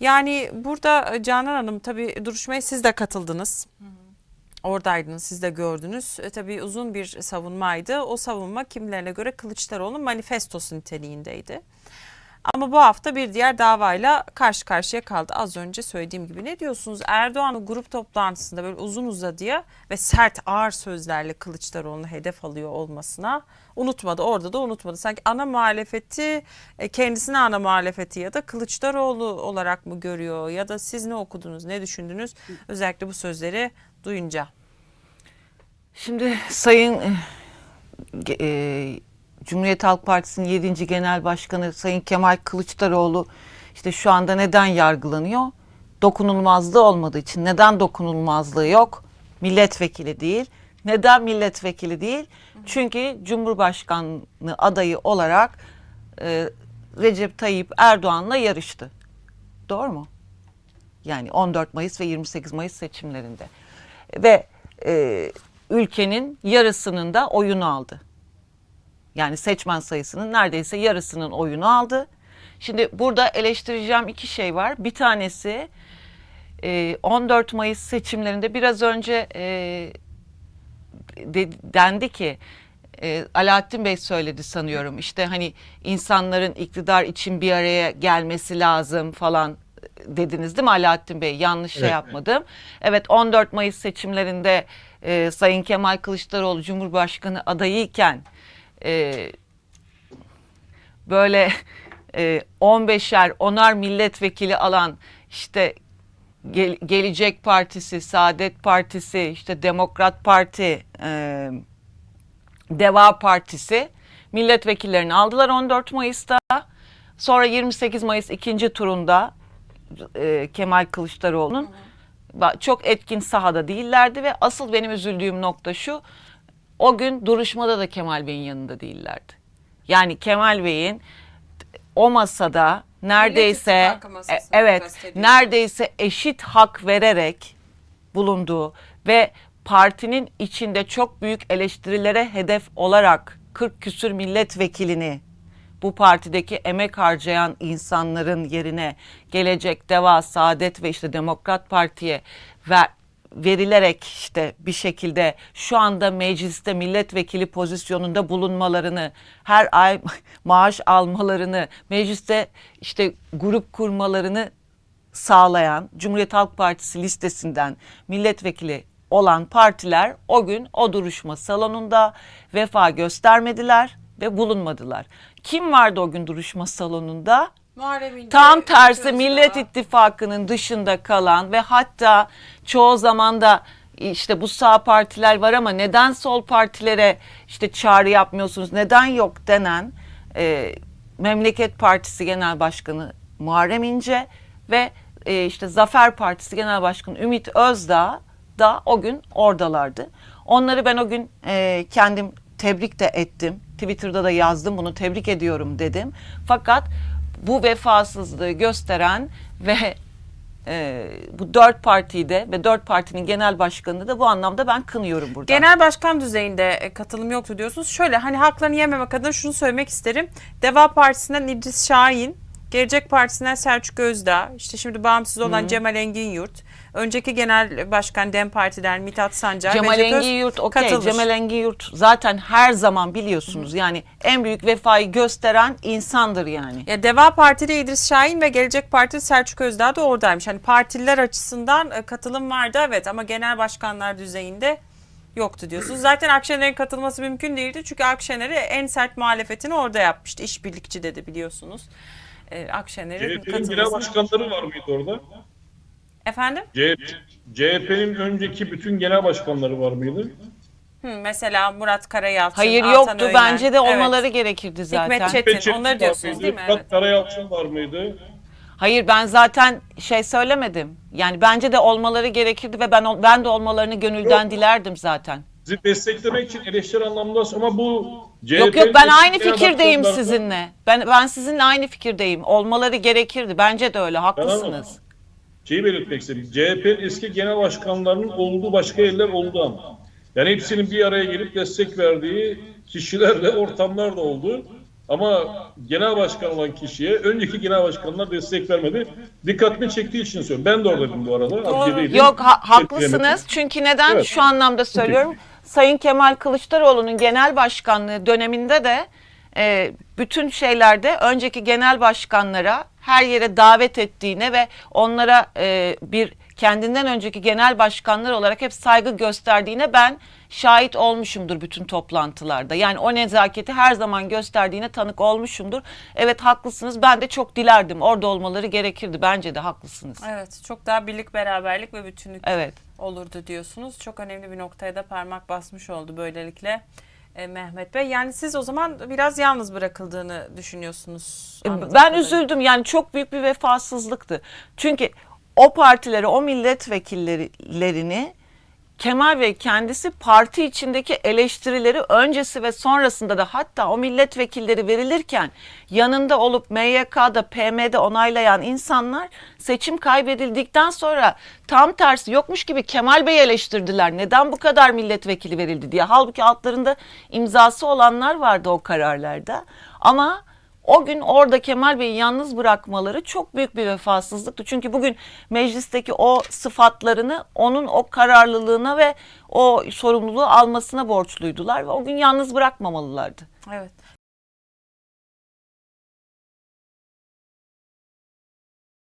Yani burada e, Canan Hanım tabii duruşmaya siz de katıldınız. Oradaydınız, siz de gördünüz. E, tabii uzun bir savunmaydı. O savunma kimlerine göre Kılıçdaroğlu'nun manifestosu niteliğindeydi. Ama bu hafta bir diğer davayla karşı karşıya kaldı. Az önce söylediğim gibi ne diyorsunuz? Erdoğan'ın grup toplantısında böyle uzun uzadıya ve sert ağır sözlerle Kılıçdaroğlu'nu hedef alıyor olmasına unutmadı. Orada da unutmadı. Sanki ana muhalefeti e, kendisine ana muhalefeti ya da Kılıçdaroğlu olarak mı görüyor ya da siz ne okudunuz, ne düşündünüz? Özellikle bu sözleri duyunca. Şimdi Sayın e, e, Cumhuriyet Halk Partisi'nin 7. Genel Başkanı Sayın Kemal Kılıçdaroğlu işte şu anda neden yargılanıyor? Dokunulmazlığı olmadığı için. Neden dokunulmazlığı yok? Milletvekili değil. Neden milletvekili değil? Çünkü Cumhurbaşkanlığı adayı olarak e, Recep Tayyip Erdoğan'la yarıştı. Doğru mu? Yani 14 Mayıs ve 28 Mayıs seçimlerinde. Ve e, ülkenin yarısının da oyunu aldı. Yani seçmen sayısının neredeyse yarısının oyunu aldı. Şimdi burada eleştireceğim iki şey var. Bir tanesi e, 14 Mayıs seçimlerinde biraz önce e, de- dendi ki e, Alaaddin Bey söyledi sanıyorum işte hani insanların iktidar için bir araya gelmesi lazım falan dediniz değil mi Alaaddin Bey yanlış şey Evet. yapmadım. Evet 14 Mayıs seçimlerinde e, Sayın Kemal Kılıçdaroğlu Cumhurbaşkanı adayıyken e, böyle e, 15'er 10'ar milletvekili alan işte Gel- Gelecek Partisi, Saadet Partisi, işte Demokrat Parti, e, Deva Partisi milletvekillerini aldılar 14 Mayıs'ta. Sonra 28 Mayıs ikinci turunda e, Kemal Kılıçdaroğlu'nun çok etkin sahada değillerdi ve asıl benim üzüldüğüm nokta şu. O gün duruşmada da Kemal Bey'in yanında değillerdi. Yani Kemal Bey'in o masada neredeyse e, evet neredeyse eşit hak vererek bulunduğu ve partinin içinde çok büyük eleştirilere hedef olarak 40 küsür milletvekilini bu partideki emek harcayan insanların yerine gelecek Deva, Saadet ve işte Demokrat Parti'ye ver, verilerek işte bir şekilde şu anda mecliste milletvekili pozisyonunda bulunmalarını, her ay maaş almalarını, mecliste işte grup kurmalarını sağlayan Cumhuriyet Halk Partisi listesinden milletvekili olan partiler o gün o duruşma salonunda vefa göstermediler ve bulunmadılar. Kim vardı o gün duruşma salonunda? Muharrem İnce, Tam tersi. Millet İttifakı'nın dışında kalan ve hatta çoğu zaman da işte bu sağ partiler var ama neden sol partilere işte çağrı yapmıyorsunuz, neden yok denen e, Memleket Partisi Genel Başkanı Muharrem İnce ve e, işte Zafer Partisi Genel Başkanı Ümit Özdağ da o gün oradalardı. Onları ben o gün e, kendim tebrik de ettim. Twitter'da da yazdım bunu tebrik ediyorum dedim. Fakat bu vefasızlığı gösteren ve e, bu dört partiyi de ve dört partinin genel başkanını da bu anlamda ben kınıyorum burada. Genel başkan düzeyinde e, katılım yoktu diyorsunuz. Şöyle hani haklarını yememek adına şunu söylemek isterim. Deva Partisi'nden İdris Şahin, Gelecek Partisi'nden Selçuk Özdağ, işte şimdi bağımsız olan Cemal Engin Yurt, önceki genel başkan DEM Parti'den Mithat Sancar, Cemal Necdet Öz Engin Yurt okey. katılır. Cemal Engin Yurt zaten her zaman biliyorsunuz yani en büyük vefayı gösteren insandır yani. Ya Deva Partili İdris Şahin ve Gelecek Partili Selçuk Özdağ da oradaymış. Hani partililer açısından e, katılım vardı evet ama genel başkanlar düzeyinde yoktu diyorsunuz. Zaten Akşener'in katılması mümkün değildi. Çünkü Akşener'i en sert muhalefetini orada yapmıştı. İşbirlikçi dedi biliyorsunuz. E, Akşener'in CHP'nin genel katılması. başkanları var mıydı orada? Efendim? CHP, CHP'nin önceki bütün genel başkanları var mıydı? Hı, mesela Murat Karayalçın, Hayır Altan yoktu Öğmen. bence de Evet. olmaları gerekirdi zaten. Hikmet Çetin, Çetin onları diyorsunuz değil mi? Murat Evet. Karayalçın var mıydı? Hayır ben zaten şey söylemedim. Yani bence de olmaları gerekirdi ve ben ol- ben de olmalarını gönülden Yok. dilerdim zaten. Sizi desteklemek için eleştiri anlamda ama bu CHP'nin Yok yok ben aynı genel fikirdeyim sizinle. Ben ben sizinle aynı fikirdeyim. Olmaları gerekirdi. Bence de öyle. Haklısınız. Şeyi belirtmek istedim. CHP'nin eski genel başkanlarının olduğu başka yerler oldu ama. Yani hepsinin bir araya gelip destek verdiği kişiler ve ortamlar da oldu. Ama genel başkan olan kişiye önceki genel başkanlar destek vermedi. Dikkatimi çektiği için söylüyorum. Ben de oradaydım bu arada. Adliyedeydim. Yok ha- haklısınız. Çünkü neden Evet. şu anlamda söylüyorum. Sayın Kemal Kılıçdaroğlu'nun genel başkanlığı döneminde de e, bütün şeylerde önceki genel başkanlara her yere davet ettiğine ve onlara e, bir kendinden önceki genel başkanlar olarak hep saygı gösterdiğine ben şahit olmuşumdur bütün toplantılarda. Yani o nezaketi her zaman gösterdiğine tanık olmuşumdur. Evet haklısınız. Ben de çok dilerdim. Orada olmaları gerekirdi. Bence de haklısınız. Evet çok daha birlik beraberlik ve bütünlük Evet. olurdu diyorsunuz. Çok önemli bir noktaya da parmak basmış oldu böylelikle e, Mehmet Bey. Yani siz o zaman biraz yalnız bırakıldığını düşünüyorsunuz. E, Ben kadarıyla. üzüldüm yani çok büyük bir vefasızlıktı. Çünkü o partileri, o milletvekillerini Kemal Bey kendisi parti içindeki eleştirileri öncesi ve sonrasında da hatta o milletvekilleri verilirken yanında olup MYK'da, PM'de onaylayan insanlar seçim kaybedildikten sonra tam tersi yokmuş gibi Kemal Bey'i eleştirdiler. Neden bu kadar milletvekili verildi diye. Halbuki altlarında imzası olanlar vardı o kararlarda. Ama o gün orada Kemal Bey'i yalnız bırakmaları çok büyük bir vefasızlıktı. Çünkü bugün meclisteki o sıfatlarını onun o kararlılığına ve o sorumluluğu almasına borçluydular ve o gün yalnız bırakmamalılardı. Evet.